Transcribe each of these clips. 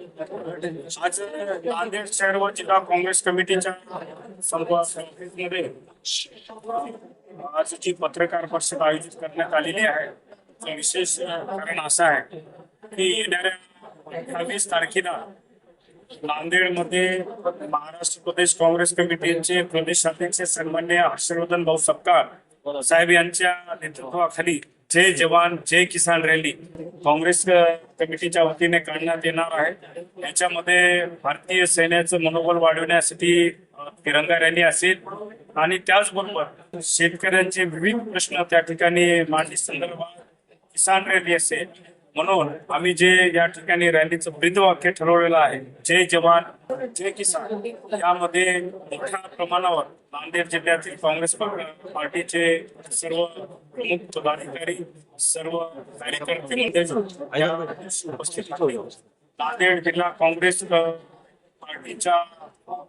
आज नांदेड शहर व जिल्हा काँग्रेस कमिटीच्या संपर्कमध्ये आजची पत्रकार परिषद आयोजित करण्यात आलेली आहे विशेष कारण असं आहे की येणाऱ्या अठ्ठावीस तारखेला नांदेडमध्ये महाराष्ट्र प्रदेश काँग्रेस कमिटीचे प्रदेशाध्यक्ष सन्मान्य हर्षवर्धन भाऊ सपकाळ साहेब यांच्या नेतृत्वाखाली जय जवान जय किसान रॅली काँग्रेस कमिटीच्या वतीने काढण्यात येणार आहे. याच्यामध्ये भारतीय सैन्याचं मनोबल वाढवण्यासाठी तिरंगा रॅली असेल आणि त्याचबरोबर शेतकऱ्यांचे विविध प्रश्न त्या ठिकाणी मांडणी संदर्भात किसान रॅली असेल म्हणून आम्ही जे या ठिकाणी रॅलीचं ब्रीदवाक्य ठरवलेलं आहे जय जवान जय किसान यामध्ये मोठ्या प्रमाणावर नांदेड जिल्ह्यातील काँग्रेस पक्ष- पार्टीचे सर्व प्रमुख पदाधिकारी सर्व कार्यकर्ते उपस्थित नांदेड जिल्हा काँग्रेस पार्टीच्या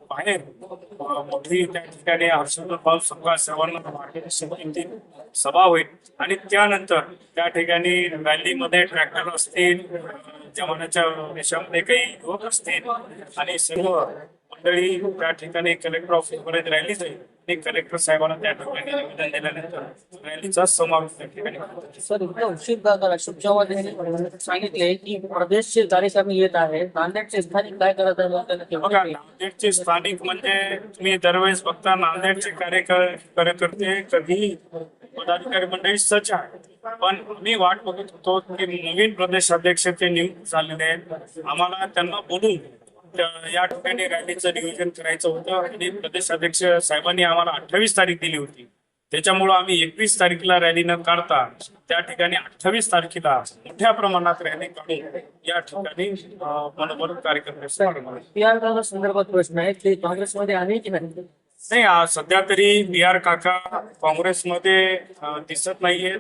बाहेर मोठी त्या ठिकाणी हर्षवर्धन भाऊ सभा सर्वांना पार्टीची सभा होईल. आणि त्यानंतर त्या ठिकाणी रॅलीमध्ये ट्रॅक्टर असतील अ, जवानाच्या देशामध्ये काही युवक असतील आणि सर्व मंडळी त्या ठिकाणी कलेक्टर ऑफिस पर्यंत रॅली जाईल आणि कलेक्टर साहेबांना त्या ठिकाणी निवेदन दिल्यानंतर रॅलीचा समावेश त्या ठिकाणी. सर इतका उशीर का करा सांगितले की प्रदेशचे कार्यक्रम येत आहे. नांदेडचे स्थानिक काय करत आहे बघा नांदेडचे स्थानिक म्हणजे तुम्ही दरवेळेस बघता नांदेडचे कार्यकर कार्यकर्ते कधी पदाधिकारी मंडळी सच आहे पण मी वाट बघत होतो की नवीन प्रदेश अध्यक्ष ते नियुक्त झालेले आहेत. आम्हाला त्यांना बोलून या ठिकाणी रॅलीचं नियोजन करायचं होतं आणि प्रदेश अध्यक्ष साहेबांनी आम्हाला अठ्ठावीस तारीख दिली होती. त्याच्यामुळं आम्ही एकवीस तारखेला रॅली न काढता त्या ठिकाणी अठ्ठावीस तारखेला मोठ्या प्रमाणात रॅली काढून या ठिकाणी मनोबल आर संदर्भात प्रश्न आहे ते काँग्रेसमध्ये आहे की नाही? नाही सध्या तरी बी आर काका काँग्रेसमध्ये दिसत नाहीये.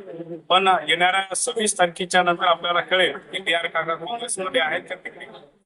पण येणाऱ्या सव्वीस तारखेच्या नंतर आपल्याला कळेल की बी आर काका काँग्रेसमध्ये आहेत का तिकडे.